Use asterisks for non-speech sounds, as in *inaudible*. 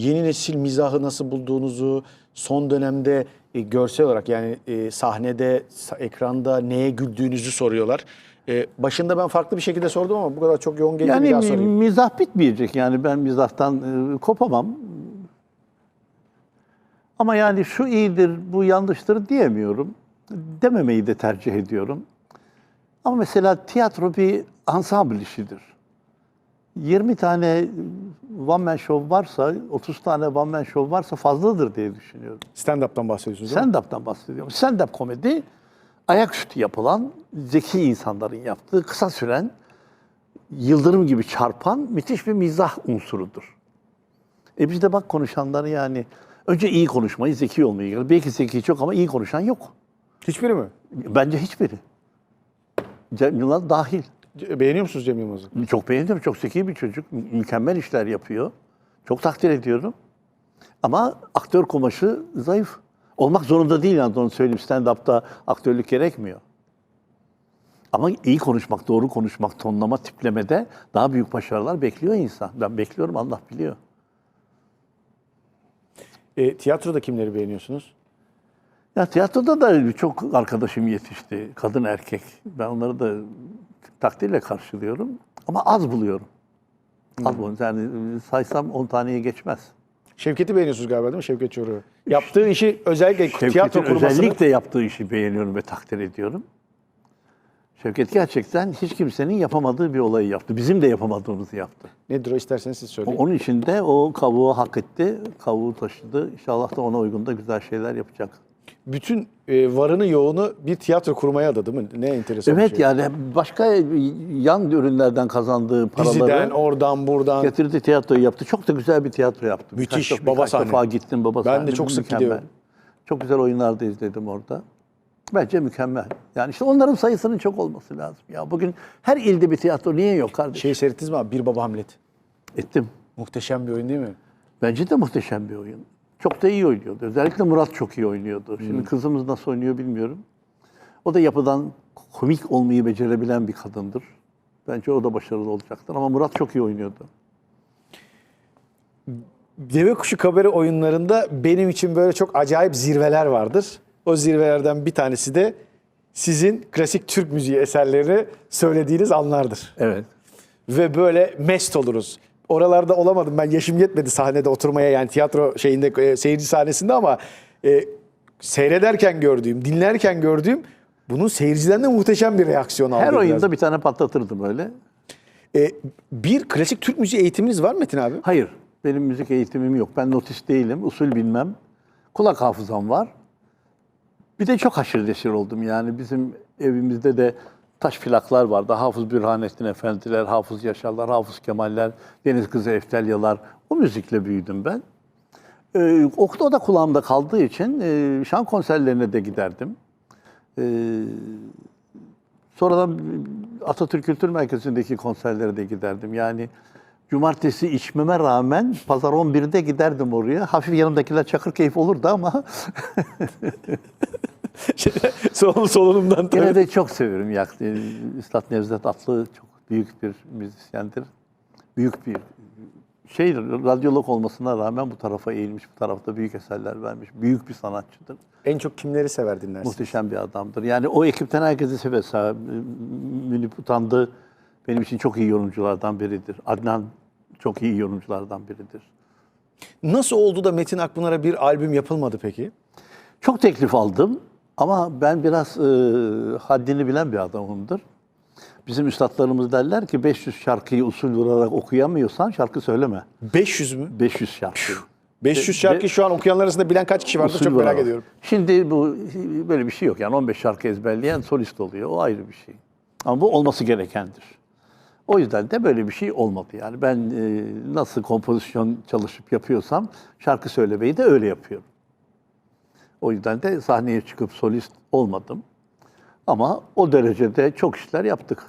yeni nesil mizahı nasıl bulduğunuzu, son dönemde e, görsel olarak yani e, sahnede, sa- ekranda neye güldüğünüzü soruyorlar. E, başında ben farklı bir şekilde sordum ama bu kadar çok yoğun gelince Yani bir daha sorayım. mizah bitmeyecek yani ben mizahtan e, kopamam. Ama yani şu iyidir, bu yanlıştır diyemiyorum. Dememeyi de tercih ediyorum. Ama mesela tiyatro bir ansambl işidir. 20 tane one man show varsa, 30 tane one man show varsa fazladır diye düşünüyorum. Stand-up'tan bahsediyorsunuz değil mi? Stand-up'tan bahsediyorum. Stand-up komedi ayaküstü yapılan, zeki insanların yaptığı, kısa süren, yıldırım gibi çarpan müthiş bir mizah unsurudur. E biz de bak konuşanları yani önce iyi konuşmayı, zeki olmayı gelir. Belki zeki çok ama iyi konuşan yok. Hiçbiri mi? Bence hiçbiri. Cem Yılmaz dahil. Beğeniyor musunuz Cem Yılmaz'ı? Çok beğeniyorum. Çok zeki bir çocuk. Mü- Mükemmel işler yapıyor. Çok takdir ediyorum. Ama aktör kumaşı zayıf. Olmak zorunda değil yani onu söyleyeyim. Stand-up'ta aktörlük gerekmiyor. Ama iyi konuşmak, doğru konuşmak, tonlama, tiplemede daha büyük başarılar bekliyor insan. Ben bekliyorum, Allah biliyor. E, tiyatroda kimleri beğeniyorsunuz? Ya tiyatroda da çok arkadaşım yetişti. Kadın erkek. Ben onları da takdirle karşılıyorum. Ama az buluyorum. Az buluyorum. Yani saysam 10 taneye geçmez. Şevket'i beğeniyorsunuz galiba değil mi? Şevket Çoruh'u. Yaptığı işi özellikle tiyatro Şevket'in kurmasını... özellikle yaptığı işi beğeniyorum ve takdir ediyorum. Şevket gerçekten hiç kimsenin yapamadığı bir olayı yaptı. Bizim de yapamadığımızı yaptı. Nedir o isterseniz siz söyleyin. Onun için de o kavuğu hak etti, kavuğu taşıdı. İnşallah da ona uygun da güzel şeyler yapacak. Bütün e, varını yoğunu bir tiyatro kurmaya adadı mi? Ne enteresan Evet şey. yani başka yan ürünlerden kazandığı paraları Diziden, oradan, buradan. getirdi tiyatroyu yaptı. Çok da güzel bir tiyatro yaptı. Müthiş, Birkaç, baba birkaç sahne. defa gittim baba Ben de çok sık Mükemmel. gidiyorum. Çok güzel oyunlar da izledim orada. Bence mükemmel. Yani işte onların sayısının çok olması lazım. Ya bugün her ilde bir tiyatro niye yok kardeşim? Şey seyrettiniz mi abi? Bir Baba Hamlet. Ettim. Muhteşem bir oyun değil mi? Bence de muhteşem bir oyun. Çok da iyi oynuyordu. Özellikle Murat çok iyi oynuyordu. Hmm. Şimdi kızımız nasıl oynuyor bilmiyorum. O da yapıdan komik olmayı becerebilen bir kadındır. Bence o da başarılı olacaktır. Ama Murat çok iyi oynuyordu. Deve Kuşu Kabare oyunlarında benim için böyle çok acayip zirveler vardır. O zirvelerden bir tanesi de sizin klasik Türk müziği eserlerini söylediğiniz anlardır. Evet. Ve böyle mest oluruz. Oralarda olamadım ben yaşım yetmedi sahnede oturmaya yani tiyatro şeyinde e, seyirci sahnesinde ama e, seyrederken gördüğüm, dinlerken gördüğüm bunun seyirciden de muhteşem bir reaksiyon aldı. Her oyunda bir tane patlatırdım öyle. E, bir klasik Türk müziği eğitiminiz var mı Metin abi? Hayır, benim müzik eğitimim yok. Ben notist değilim, usul bilmem. Kulak hafızam var. Bir de çok haşır neşir oldum yani. Bizim evimizde de taş plaklar vardı. Hafız Bürhanettin Efendiler, Hafız Yaşarlar, Hafız Kemaller, Deniz Kızı Eftelyalar. O müzikle büyüdüm ben. Ee, o da kulağımda kaldığı için e, şan konserlerine de giderdim. Ee, sonradan Atatürk Kültür Merkezi'ndeki konserlere de giderdim. Yani cumartesi içmeme rağmen pazar 11'de giderdim oraya. Hafif yanımdakiler çakır keyif olurdu ama *laughs* *laughs* Solun solunumdan tabii. gene de çok severim. Ya, e, Üstad Nevzat Atlı çok büyük bir müzisyendir. Büyük bir şey radyolog olmasına rağmen bu tarafa eğilmiş, bu tarafta büyük eserler vermiş. Büyük bir sanatçıdır. En çok kimleri sever dinlersiniz? Muhteşem bir adamdır. Yani o ekipten herkesi sever. Münip Utandı benim için çok iyi yorumculardan biridir. Adnan çok iyi yorumculardan biridir. Nasıl oldu da Metin Akpınar'a bir albüm yapılmadı peki? Çok teklif aldım ama ben biraz e, haddini bilen bir adamımdır. Bizim üstadlarımız derler ki 500 şarkıyı usul vurarak okuyamıyorsan şarkı söyleme. 500 mü? 500 şarkı. 500 şarkı şu an okuyanlar arasında bilen kaç kişi vardır Usul çok merak vurarak. ediyorum. Şimdi bu böyle bir şey yok. Yani 15 şarkı ezberleyen solist oluyor. O ayrı bir şey. Ama bu olması gerekendir. O yüzden de böyle bir şey olmadı. Yani ben e, nasıl kompozisyon çalışıp yapıyorsam şarkı söylemeyi de öyle yapıyorum. O yüzden de sahneye çıkıp solist olmadım. Ama o derecede çok işler yaptık.